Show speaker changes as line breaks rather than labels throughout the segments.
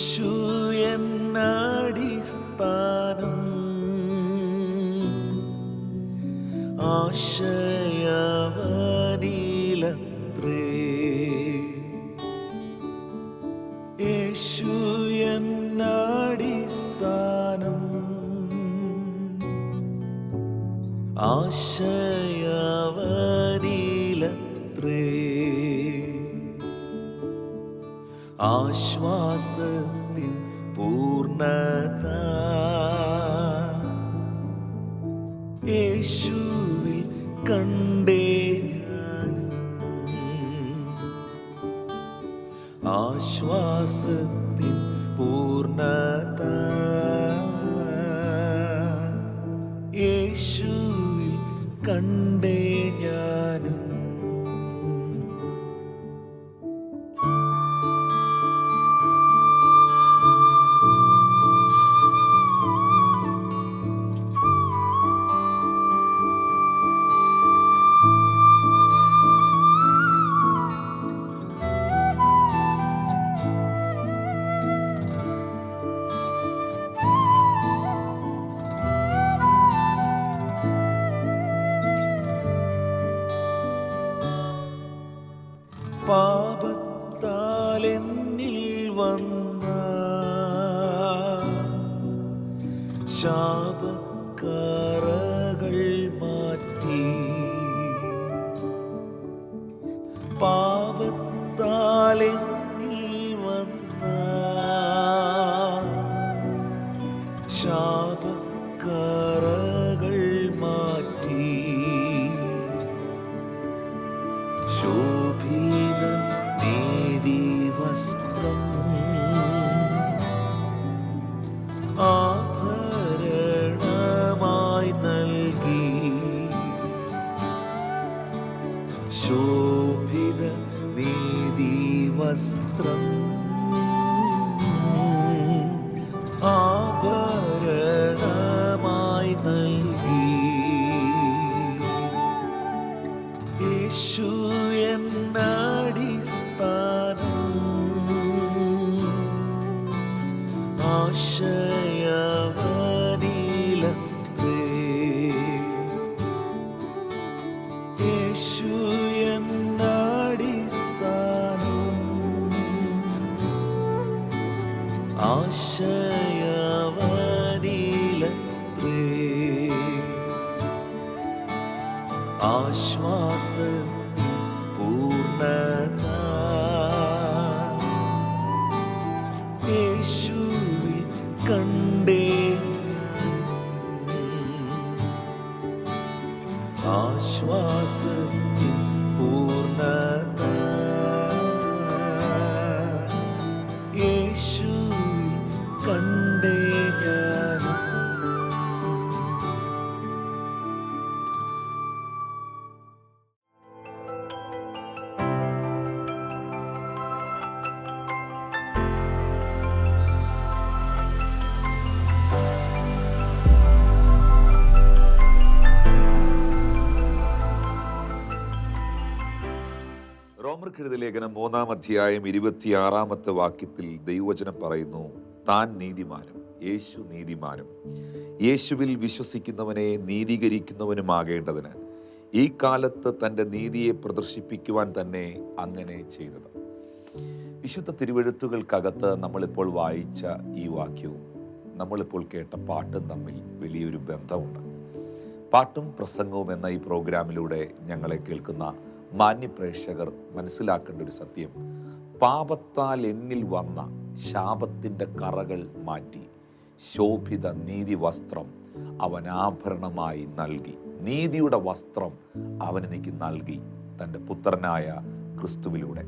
യേശു എന്നടിസ്ഥാനം ആശയവനിലത്രേ. യേശു എന്നടിസ്ഥാനം ആശയവനിലത്രേ യേശുവിൽ കണ്ടേ ഞാനും. പാപത്താൽ ആശയവനിലത്രേ. ആശ്വാസത്തിൻ പൂർണത യേശുവിൽ കണ്ടേ ആശ്വാസത്തിൻ പൂർണത
റോമർക്കെഴുത ലേഖനം മൂന്നാം അധ്യായം ഇരുപത്തിയാറാമത്തെ വാക്യത്തിൽ ദൈവവചനം പറയുന്നു താൻ നീതിമാനും യേശു നീതിമാനും. യേശുവിൽ വിശ്വസിക്കുന്നവനെ നീതീകരിക്കുന്നവനുമാകേണ്ടതിന് ഈ കാലത്ത് തന്റെ നീതിയെ പ്രദർശിപ്പിക്കുവാൻ തന്നെ അങ്ങനെ ചെയ്തത്. വിശുദ്ധ തിരുവെഴുത്തുകൾക്കകത്ത് നമ്മളിപ്പോൾ വായിച്ച ഈ വാക്യവും നമ്മളിപ്പോൾ കേട്ട പാട്ടും തമ്മിൽ വലിയൊരു ബന്ധമുണ്ട്. പാട്ടും പ്രസംഗവും എന്ന ഈ പ്രോഗ്രാമിലൂടെ ഞങ്ങളെ കേൾക്കുന്ന മാന്യ പ്രേക്ഷകർ മനസ്സിലാക്കേണ്ട ഒരു സത്യം. പാപത്താൽ എന്നിൽ വന്ന ശാപത്തിന്റെ കറകൾ മാറ്റി. ശോഭിത നീതി വസ്ത്രം അവൻ ആഭരണമായി നൽകി. നീതിയുടെ വസ്ത്രം അവൻ എനിക്ക് നൽകി തന്റെ പുത്രനായ ക്രിസ്തുവിലൂടെ.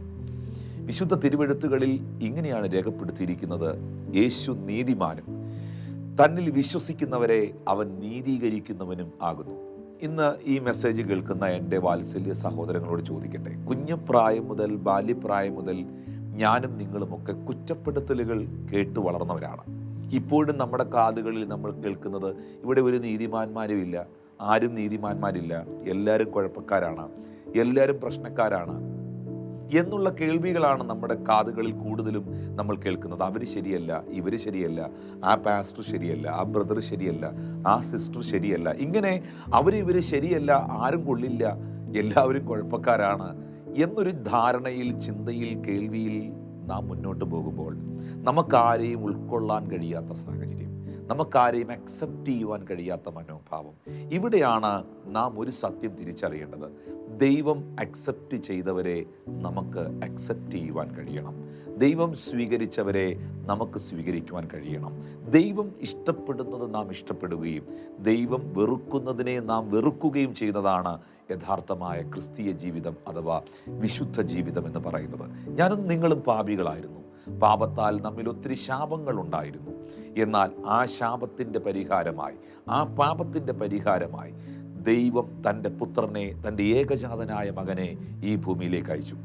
വിശുദ്ധ തിരുവെഴുത്തുകളിൽ ഇങ്ങനെയാണ് രേഖപ്പെടുത്തിയിരിക്കുന്നത്. യേശു നീതിമാനും തന്നിൽ വിശ്വസിക്കുന്നവരെ അവൻ നീതീകരിക്കുന്നവനും ആകുന്നു. ഇന്ന് ഈ മെസ്സേജ് കേൾക്കുന്ന എന്റെ വാത്സല്യ സഹോദരങ്ങളോട് ചോദിക്കട്ടെ? കുഞ്ഞപ്രായം മുതൽ ബാല്യപ്രായം മുതൽ ഞാനും നിങ്ങളുമൊക്കെ കുറ്റപ്പെടുത്തലുകൾ കേട്ട് വളർന്നവരാണ്. ഇപ്പോഴും നമ്മുടെ കാതുകളിൽ നമ്മൾ കേൾക്കുന്നത് ഇവിടെ ഒരു നീതിമാന്മാരും ഇല്ല ആരും നീതിമാന്മാരില്ല. എല്ലാവരും കുഴപ്പക്കാരാണ്. എല്ലാവരും പ്രശ്നക്കാരാണ്. എന്നുള്ള കേൾവികളാണ് നമ്മുടെ കാതുകളിൽ കൂടുതലും നമ്മൾ കേൾക്കുന്നത്. അവർ ശരിയല്ല ഇവർ ശരിയല്ല ആ പാസ്റ്റർ ശരിയല്ല ആ ബ്രദർ ശരിയല്ല ആ സിസ്റ്റർ ശരിയല്ല. ഇങ്ങനെ അവർ ഇവർ ശരിയല്ല ആരും കൊള്ളില്ല എല്ലാവരും കുഴപ്പക്കാരാണ് എന്നൊരു ധാരണയിൽ ചിന്തയിൽ കേൾവിയിൽ നാം മുന്നോട്ട് പോകുമ്പോൾ നമുക്കാരെയും ഉൾക്കൊള്ളാൻ കഴിയാത്ത സാഹചര്യം. നമുക്കാരെയും അക്സെപ്റ്റ് ചെയ്യുവാൻ കഴിയാത്ത മനോഭാവം. ഇവിടെയാണ് നാം ഒരു സത്യം തിരിച്ചറിയേണ്ടത്. ദൈവം അക്സെപ്റ്റ് ചെയ്തവരെ നമുക്ക് അക്സെപ്റ്റ് ചെയ്യുവാൻ കഴിയണം. ദൈവം സ്വീകരിച്ചവരെ നമുക്ക് സ്വീകരിക്കുവാൻ കഴിയണം. ദൈവം ഇഷ്ടപ്പെടുന്നത് നാം ഇഷ്ടപ്പെടുകയും ദൈവം വെറുക്കുന്നതിനെ നാം വെറുക്കുകയും ചെയ്യുന്നതാണ് യഥാർത്ഥമായ ക്രിസ്തീയ ജീവിതം അഥവാ വിശുദ്ധ ജീവിതം എന്ന് പറയുന്നത്. ഞാനും നിങ്ങളും പാപികളായിരുന്നു. പാപത്താൽ നമ്മിൽ ഒത്തിരി ശാപങ്ങൾ ഉണ്ടായിരുന്നു. എന്നാൽ ആ ശാപത്തിന്റെ പരിഹാരമായി ആ പാപത്തിന്റെ പരിഹാരമായി ദൈവം തന്റെ പുത്രനെ തന്റെ ഏകജാതനായ മകനെ ഈ ഭൂമിയിലേക്ക് അയച്ചു.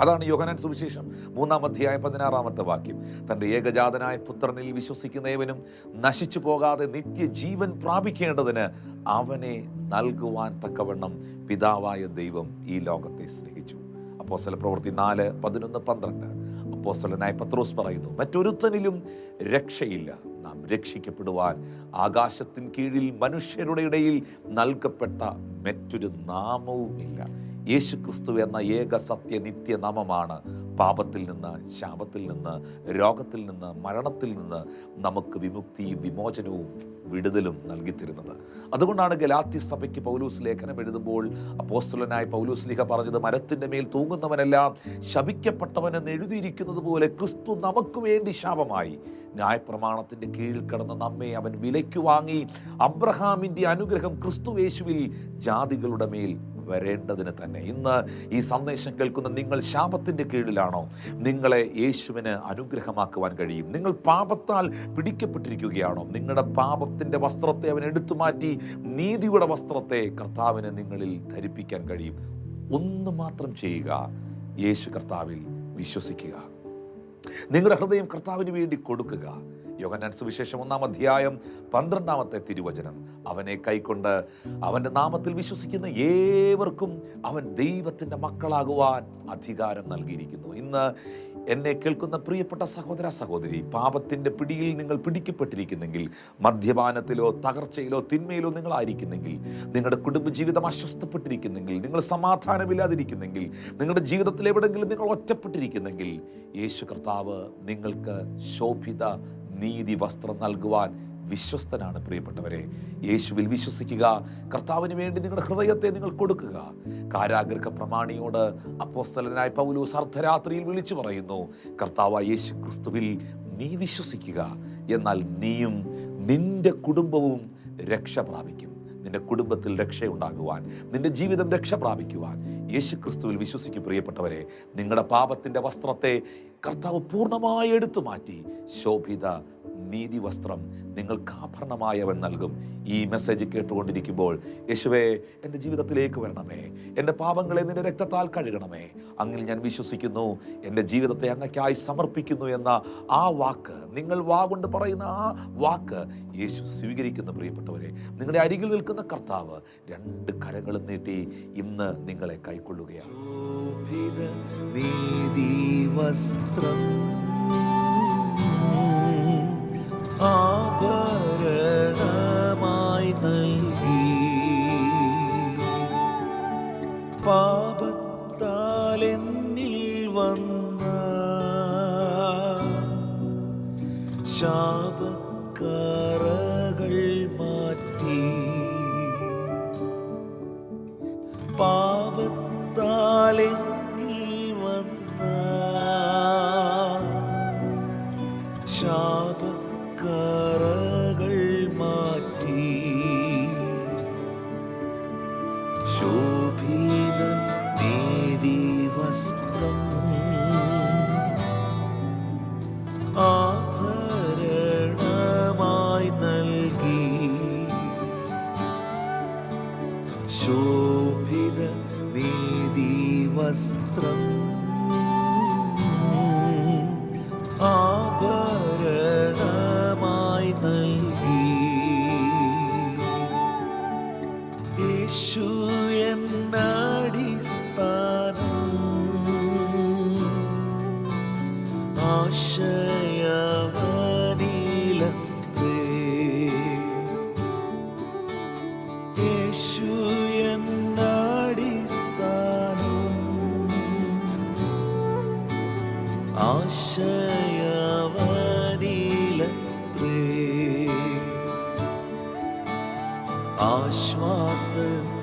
അതാണ് യോഹനാൻ സുവിശേഷം മൂന്നാം അധ്യായം പതിനാറാമത്തെ വാക്യം. തന്റെ ഏകജാതനായ പുത്രനിൽ വിശ്വസിക്കുന്നവനും നശിച്ചു പോകാതെ നിത്യജീവൻ പ്രാപിക്കേണ്ടതിന് അവനെ നൽകുവാൻ തക്കവണ്ണം പിതാവായ ദൈവം ഈ ലോകത്തെ സ്നേഹിച്ചു. അപ്പോസല പ്രവൃത്തി നാല് പതിനൊന്ന് പന്ത്രണ്ട്. അപ്പോസ്തലനായ പത്രോസ് പറയുന്നു മറ്റൊരുത്തനിലും രക്ഷയില്ല. നാം രക്ഷിക്കപ്പെടുവാൻ ആകാശത്തിൻ കീഴിൽ മനുഷ്യരുടെ ഇടയിൽ നൽകപ്പെട്ട മറ്റൊരു നാമവുമില്ല. ഇല്ല യേശു എന്ന ഏക സത്യ നിത്യനാമമാണ് പാപത്തിൽ നിന്ന് ശാപത്തിൽ നിന്ന് രോഗത്തിൽ നിന്ന് മരണത്തിൽ നിന്ന് നമുക്ക് വിമുക്തിയും വിമോചനവും വിടുതലും നൽകിത്തരുന്നത്. അതുകൊണ്ടാണ് ഗലാത്തി സഭയ്ക്ക് പൗലൂസ് ലേഖനം എഴുതുമ്പോൾ അപ്പോസ്തലനായ പൗലൂസ് ലിഹ പറഞ്ഞത് മരത്തിന്റെ മേൽ തൂങ്ങുന്നവനെല്ലാം ശപിക്കപ്പെട്ടവനെന്ന് എഴുതിയിരിക്കുന്നത് പോലെ ക്രിസ്തു നമുക്ക് വേണ്ടി ശാപമായി. ന്യായപ്രമാണത്തിന്റെ കീഴിൽ കിടന്ന നമ്മെ അവൻ വിലയ്ക്ക് വാങ്ങി. അബ്രഹാമിന്റെ അനുഗ്രഹം ക്രിസ്തു യേശുവിൽ ജാതികളുടെ മേൽ വരേണ്ടതിന് തന്നെ. ഇന്ന് ഈ സന്ദേശം കേൾക്കുന്ന നിങ്ങൾ ശാപത്തിന്റെ കീഴിലാണോ? നിങ്ങളെ യേശുവിന് അനുഗ്രഹമാക്കുവാൻ കഴിയും. നിങ്ങൾ പാപത്താൽ പിടിക്കപ്പെട്ടിരിക്കുകയാണോ? നിങ്ങളുടെ പാപത്തിന്റെ വസ്ത്രത്തെ അവൻ എടുത്തു മാറ്റി നീതിയുടെ വസ്ത്രത്തെ കർത്താവിന് നിങ്ങളിൽ ധരിപ്പിക്കാൻ കഴിയും. ഒന്ന് മാത്രം ചെയ്യുക യേശു കർത്താവിൽ വിശ്വസിക്കുക. നിങ്ങളുടെ ഹൃദയം കർത്താവിന് വേണ്ടി കൊടുക്കുക. യോഹന്നാൻ സുവിശേഷം ഒന്നാം അധ്യായം പന്ത്രണ്ടാമത്തെ തിരുവചനം. അവനെ കൈക്കൊണ്ട് അവന്റെ നാമത്തിൽ വിശ്വസിക്കുന്ന ഏവർക്കും അവൻ ദൈവത്തിന്റെ മക്കളാകുവാൻ അധികാരം നൽകിയിരിക്കുന്നു. ഇന്ന് എന്നെ കേൾക്കുന്ന പ്രിയപ്പെട്ട സഹോദര സഹോദരി പാപത്തിന്റെ പിടിയിൽ നിങ്ങൾ പിടിക്കപ്പെട്ടിരിക്കുന്നെങ്കിൽ മദ്യപാനത്തിലോ തകർച്ചയിലോ തിന്മയിലോ നിങ്ങളായിരിക്കുന്നെങ്കിൽ നിങ്ങളുടെ കുടുംബജീവിതം അസ്വസ്ഥപ്പെട്ടിരിക്കുന്നെങ്കിൽ നിങ്ങൾ സമാധാനമില്ലാതിരിക്കുന്നെങ്കിൽ നിങ്ങളുടെ ജീവിതത്തിൽ എവിടെയെങ്കിലും നിങ്ങൾ ഒറ്റപ്പെട്ടിരിക്കുന്നെങ്കിൽ യേശു കർത്താവ് നിങ്ങൾക്ക് ശോഭിത നീതി വസ്ത്രം നൽകുവാൻ വിശ്വസ്തനാണ് പ്രിയപ്പെട്ടവരെ. യേശുവിൽ വിശ്വസിക്കുക കർത്താവിന് വേണ്ടി നിങ്ങളുടെ ഹൃദയത്തെ നിങ്ങൾ കൊടുക്കുക. കാരാഗ്രഹ പ്രമാണിയോട് അപ്പോസ്തലനായ പൗലൂസ് അർദ്ധരാത്രിയിൽ വിളിച്ചു പറയുന്നു കർത്താവ് യേശു ക്രിസ്തുവിൽ നീ വിശ്വസിക്കുക എന്നാൽ നീയും നിന്റെ കുടുംബവും രക്ഷ പ്രാപിക്കും. നിന്റെ കുടുംബത്തിൽ രക്ഷയുണ്ടാകുവാൻ നിന്റെ ജീവിതം രക്ഷ പ്രാപിക്കുവാൻ. യേശു ക്രിസ്തുവിൽ വിശ്വസിക്കും പ്രിയപ്പെട്ടവരെ നിങ്ങളുടെ പാപത്തിന്റെ വസ്ത്രത്തെ കർത്താവ് പൂർണമായി എടുത്തു മാറ്റി. ശോഭിത നീതി വസ്ത്രം നിങ്ങൾക്ക് ആഭരണമായവൻ നൽകും. ഈ മെസ്സേജ് കേട്ടുകൊണ്ടിരിക്കുമ്പോൾ യേശുവേ എന്റെ ജീവിതത്തിലേക്ക് വരണമേ. എന്റെ പാപങ്ങളെ നിന്റെ രക്തത്താൽ കഴുകണമേ. അങ്ങിൽ ഞാൻ വിശ്വസിക്കുന്നു എന്റെ ജീവിതത്തെ അങ്ങക്കായി സമർപ്പിക്കുന്നു എന്ന ആ വാക്ക് നിങ്ങൾ വാ കൊണ്ട് പറയുന്ന ആ വാക്ക് യേശു സ്വീകരിക്കുന്ന പ്രിയപ്പെട്ടവരെ. നിങ്ങളുടെ അരികിൽ നിൽക്കുന്ന കർത്താവ് രണ്ട് കരങ്ങളും നീട്ടി ഇന്ന് നിങ്ങളെ കൈക്കൊള്ളുകയാണ്.
വസ്ത്രം ആഭരണമായി
aşmazdı